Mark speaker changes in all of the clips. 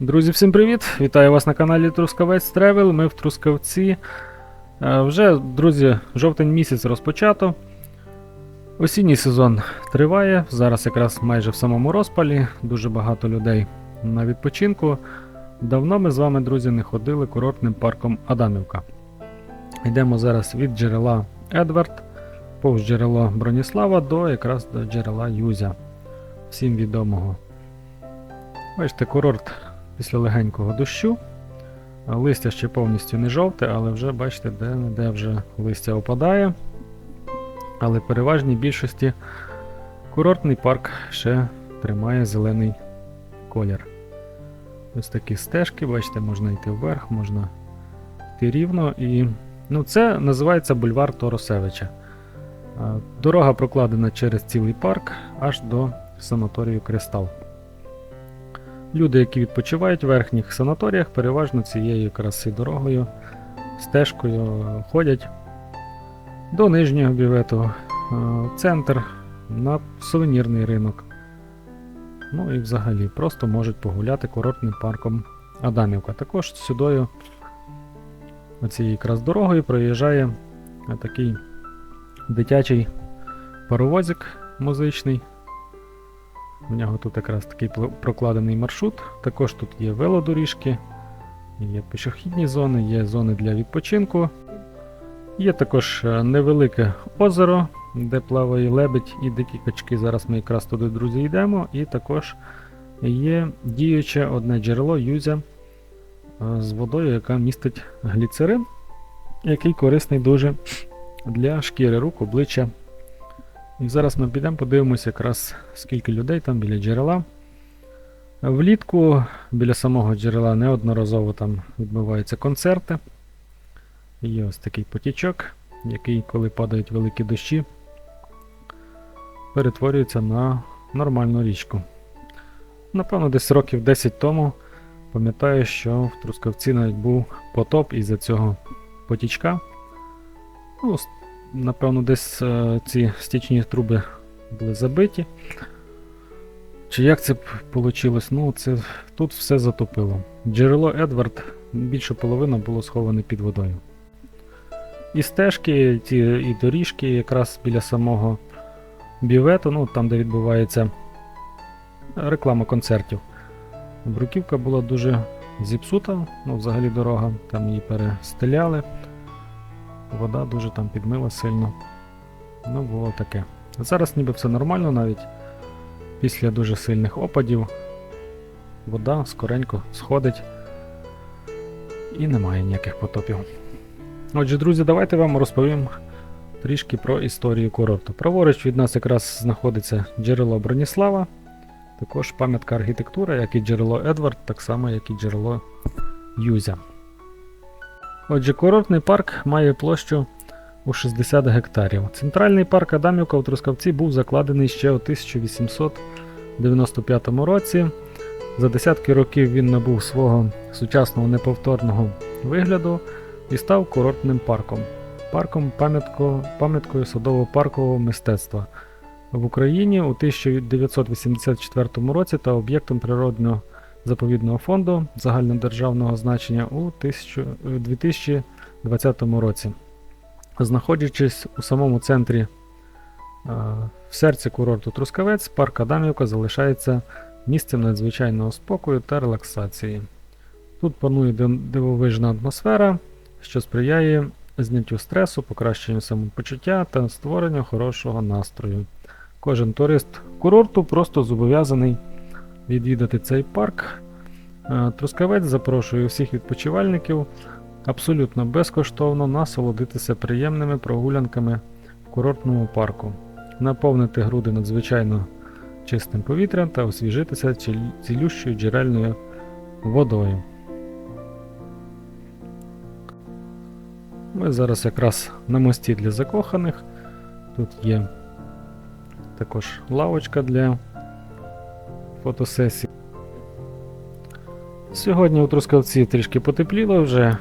Speaker 1: Друзі, всім привіт! Вітаю вас на каналі Трускавець Тревел. Ми в Трускавці. Е, Вже, друзі, жовтень місяць розпочато. Осінній сезон триває. Зараз якраз майже в самому розпалі. Дуже багато людей на відпочинку. Давно ми з вами, друзі, не ходили курортним парком Адамівка. Йдемо зараз від джерела Едвард, повз джерело Броніслава до якраз до джерела Юзя. Всім відомого. Бачите, курорт після легенького дощу. Листя ще повністю не жовте, але вже бачите, де-не-де вже листя опадає. Але в переважній більшості курортний парк ще тримає зелений колір. Ось такі стежки, бачите, можна йти вверх, можна йти рівно. І ну, це називається бульвар Торосевича. Дорога прокладена через цілий парк аж до санаторію Кристал. Люди, які відпочивають в верхніх санаторіях, переважно цією якраз і дорогою, стежкою ходять до нижнього бювету, е, центр, на сувенірний ринок. Ну і взагалі просто можуть погуляти курортним парком Адамівка. Також сюдою, оцією якраз дорогою, проїжджає такий дитячий паровозик музичний. У нього тут якраз такий прокладений маршрут. Також тут є велодоріжки, є пішохідні зони, є зони для відпочинку. Є також е, невелике озеро, де плаває лебедь і дикі качки. Зараз ми якраз туди, друзі, йдемо. І також є діюче одне джерело юзя е, з водою, яка містить гліцерин, який корисний дуже для шкіри рук, обличчя і зараз ми підемо подивимося якраз скільки людей там біля джерела. Влітку біля самого джерела неодноразово там відбуваються концерти. Є ось такий потічок, який, коли падають великі дощі, перетворюється на нормальну річку. Напевно, десь років 10 тому пам'ятаю, що в Трускавці навіть був потоп із-за цього потічка. Ну, напевно, десь е, ці стічні труби були забиті. Чи як це вийшло? Ну, це тут все затопило. Джерело Едвард більше половини було сховане під водою. І стежки, ті, і доріжки якраз біля самого бівету, ну там, де відбувається реклама концертів. Бруківка була дуже зіпсута, ну, взагалі дорога, там її перестеляли. Вода дуже там підмила сильно. Ну, було таке. Зараз ніби все нормально навіть. Після дуже сильних опадів вода скоренько сходить і немає ніяких потопів. Отже, друзі, давайте вам розповім трішки про історію курорту. Праворуч від нас якраз знаходиться джерело Броніслава, також пам'ятка архітектури, як і джерело Едвард, так само, як і джерело Юзя. Отже, курортний парк має площу у 60 гектарів. Центральний парк Адамівка у Трускавці був закладений ще у 1895 році. За десятки років він набув свого сучасного неповторного вигляду і став курортним парком. Парком пам'яткою садово-паркового мистецтва в Україні у 1984 році та об'єктом природного заповідного фонду загальнодержавного значення у 2020 році. Знаходячись у самому центрі е, в серці курорту Трускавець, парк Адамівка залишається місцем надзвичайного спокою та релаксації. Тут панує дивовижна атмосфера, що сприяє зняттю стресу, покращенню самопочуття та створенню хорошого настрою. Кожен турист курорту просто зобов'язаний відвідати цей парк. Е, Трускавець запрошує всіх відпочивальників абсолютно безкоштовно насолодитися приємними прогулянками в курортному парку, наповнити груди надзвичайно чистим повітрям та освіжитися цілющою джерельною водою. Ми зараз якраз на мості для закоханих. Тут є також лавочка для фотосесій. Сьогодні у Трускавці трішки потепліло, вже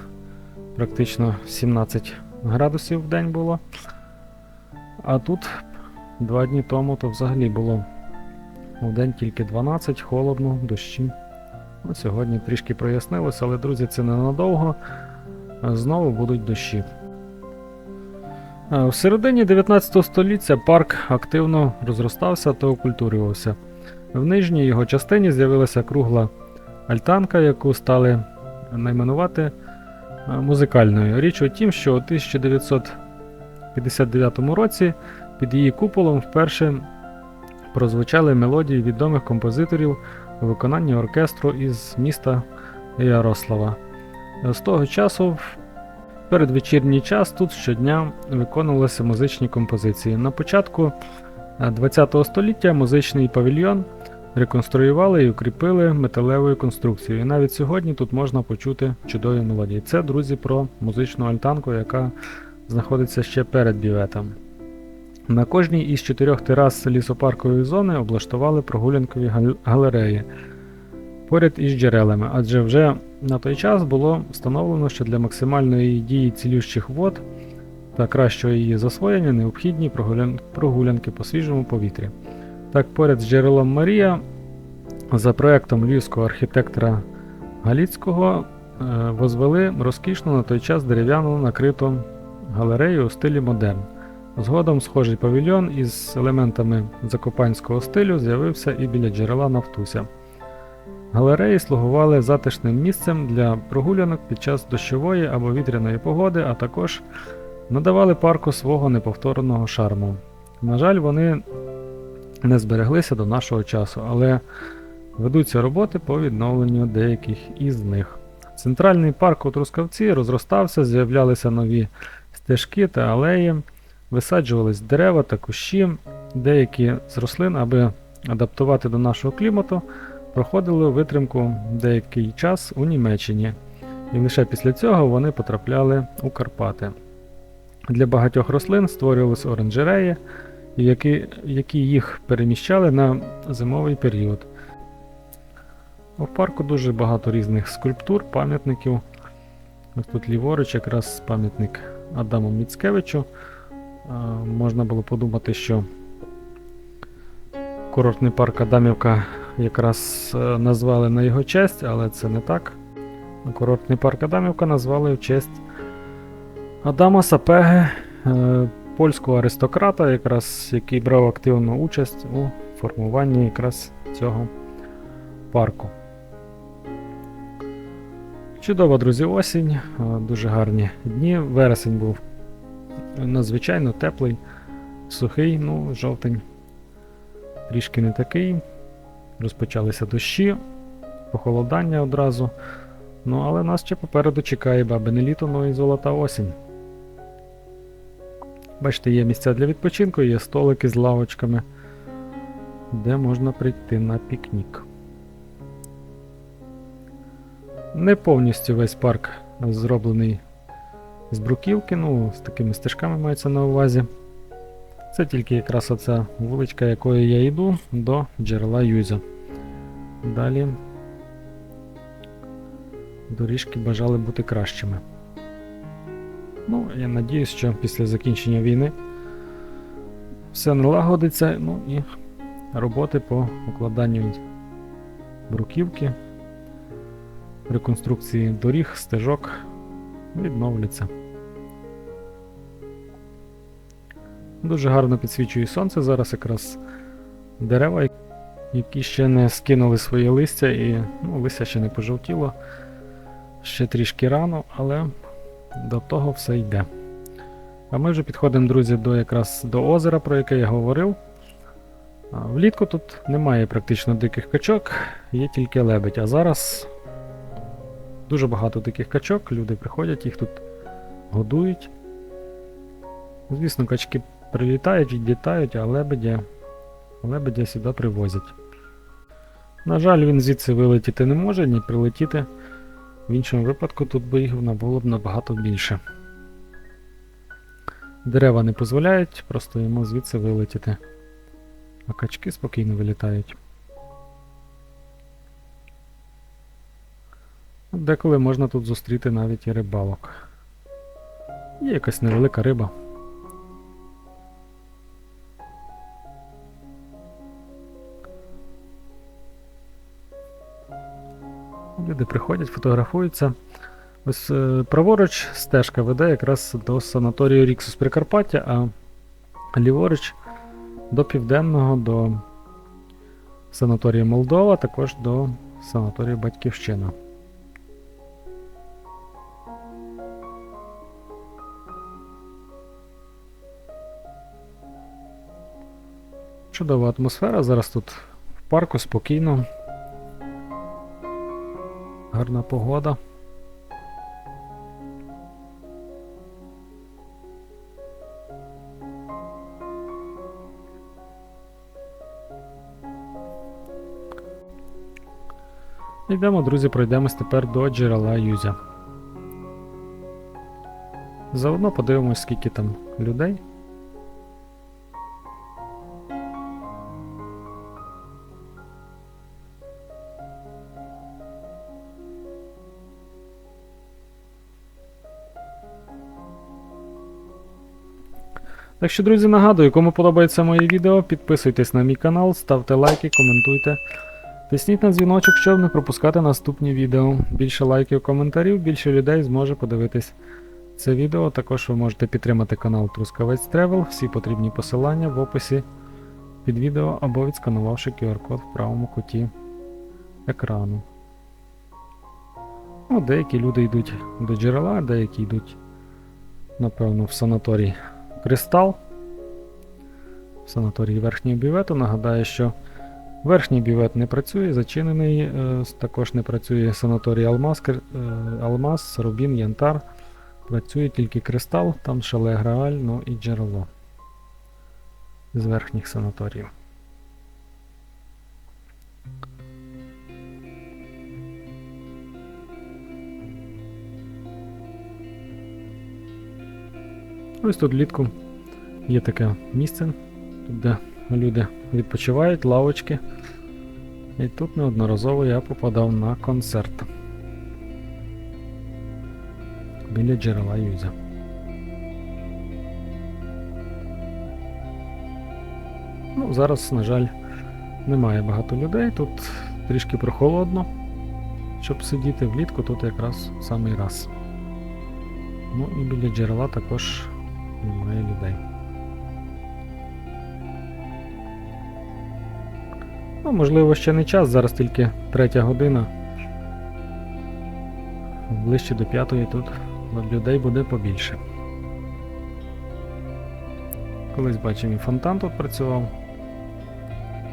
Speaker 1: практично 17 градусів в день було. А тут два дні тому то взагалі було в день тільки 12, холодно, дощі Ну, сьогодні трішки прояснилося, але, друзі, це ненадовго. Знову будуть дощі. В середині 19 століття парк активно розростався та окультурювався. В нижній його частині з'явилася кругла альтанка, яку стали найменувати музикальною. Річ у тім, що у 1959 році під її куполом вперше прозвучали мелодії відомих композиторів у виконанні оркестру із міста Ярослава. З того часу в передвечірній час тут щодня виконувалися музичні композиції. На початку ХХ століття музичний павільйон реконструювали і укріпили металевою конструкцією. І навіть сьогодні тут можна почути чудові мелодії. Це, друзі, про музичну альтанку, яка знаходиться ще перед бюветом. На кожній із чотирьох терас лісопаркової зони облаштували прогулянкові галереї поряд із джерелами, адже вже на той час було встановлено, що для максимальної дії цілющих вод та кращого її засвоєння необхідні прогулянки по свіжому повітрі. Так, поряд з джерелом Марія, за проектом львівського архітектора Галіцького, е, возвели розкішну на той час дерев'яну накриту галерею у стилі модерн. Згодом схожий павільйон із елементами закопанського стилю з'явився і біля джерела Нафтуся. Галереї слугували затишним місцем для прогулянок під час дощової або вітряної погоди, а також надавали парку свого неповторного шарму. На жаль, вони не збереглися до нашого часу, але ведуться роботи по відновленню деяких із них. Центральний парк у Трускавці розростався, з'являлися нові стежки та алеї, висаджувались дерева та кущі, деякі з рослин, аби адаптувати до нашого клімату, проходили витримку деякий час у Німеччині, і лише після цього вони потрапляли у Карпати. Для багатьох рослин створювалися оранжереї, які, які їх переміщали на зимовий період. У парку дуже багато різних скульптур, пам'ятників. Ось тут ліворуч якраз пам'ятник Адаму Міцкевичу. Можна було подумати, що курортний парк Адамівка якраз е, назвали на його честь, але це не так. Курортний парк Адамівка назвали в честь Адама Сапеги, е, польського аристократа, якраз, який брав активну участь у формуванні якраз цього парку. Чудова, друзі, осінь, е, дуже гарні дні. Вересень був надзвичайно теплий, сухий, ну, жовтень трішки не такий. Розпочалися дощі, похолодання одразу. Ну, але нас ще попереду чекає бабине літо, ну і золота осінь. Бачите, є місця для відпочинку, є столики з лавочками, де можна прийти на пікнік. Не повністю весь парк зроблений з бруківки, ну, з такими стежками мається на увазі. Це тільки якраз оця вуличка, якою я йду до джерела Юзя. Далі доріжки бажали бути кращими. Ну, я надіюсь, що після закінчення війни все налагодиться, ну і роботи по укладанню бруківки, реконструкції доріг, стежок відновляться. Дуже гарно підсвічує сонце зараз якраз дерева, які ще не скинули своє листя і ну, листя ще не пожовтіло. Ще трішки рано, але до того все йде. А ми вже підходимо, друзі, до якраз до озера, про яке я говорив. Влітку тут немає практично диких качок, є тільки лебедь. А зараз дуже багато диких качок, люди приходять, їх тут годують. Звісно, качки прилітають, відлітають, а лебедя, лебедя сюди привозять. На жаль, він звідси вилетіти не може, ні прилетіти. В іншому випадку тут би їх було б набагато більше. Дерева не дозволяють, просто йому звідси вилетіти. А качки спокійно вилітають. Деколи можна тут зустріти навіть і рибалок. Є якась невелика риба. Люди приходять, фотографуються. Ось е, праворуч стежка веде якраз до санаторію Ріксус Прикарпаття, а ліворуч до південного, до санаторію Молдова, також до санаторію Батьківщина. Чудова атмосфера. Зараз тут в парку спокійно. Гарна погода. Йдемо, друзі, пройдемось тепер до джерела Юзя. Заодно подивимось, скільки там людей. Так що, друзі, нагадую, кому подобається моє відео, підписуйтесь на мій канал, ставте лайки, коментуйте. Тисніть на дзвіночок, щоб не пропускати наступні відео. Більше лайків, коментарів, більше людей зможе подивитись це відео. Також ви можете підтримати канал Трускавець Тревел. Всі потрібні посилання в описі під відео або відсканувавши QR-код в правому куті екрану. Ну, деякі люди йдуть до джерела, деякі йдуть, напевно, в санаторій Кристал. В санаторії верхнього бювету. Нагадаю, що верхній бювет не працює, зачинений, е, також не працює санаторій Алмаз, е, Алмаз, Рубін, Янтар. Працює тільки кристал, там шале Грааль, ну і джерело з верхніх санаторіїв. Ось тут влітку є таке місце, тут де люди відпочивають, лавочки. І тут неодноразово я попадав на концерт біля джерела Юзя. Ну, зараз, на жаль, немає багато людей, тут трішки прохолодно, щоб сидіти влітку, тут якраз самий раз. Ну і біля джерела також немає людей. Ну, можливо, ще не час, зараз тільки третя година. Ближче до п'ятої тут людей буде побільше. Колись бачив і фонтан тут працював.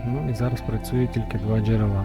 Speaker 1: Ну і зараз працює тільки два джерела.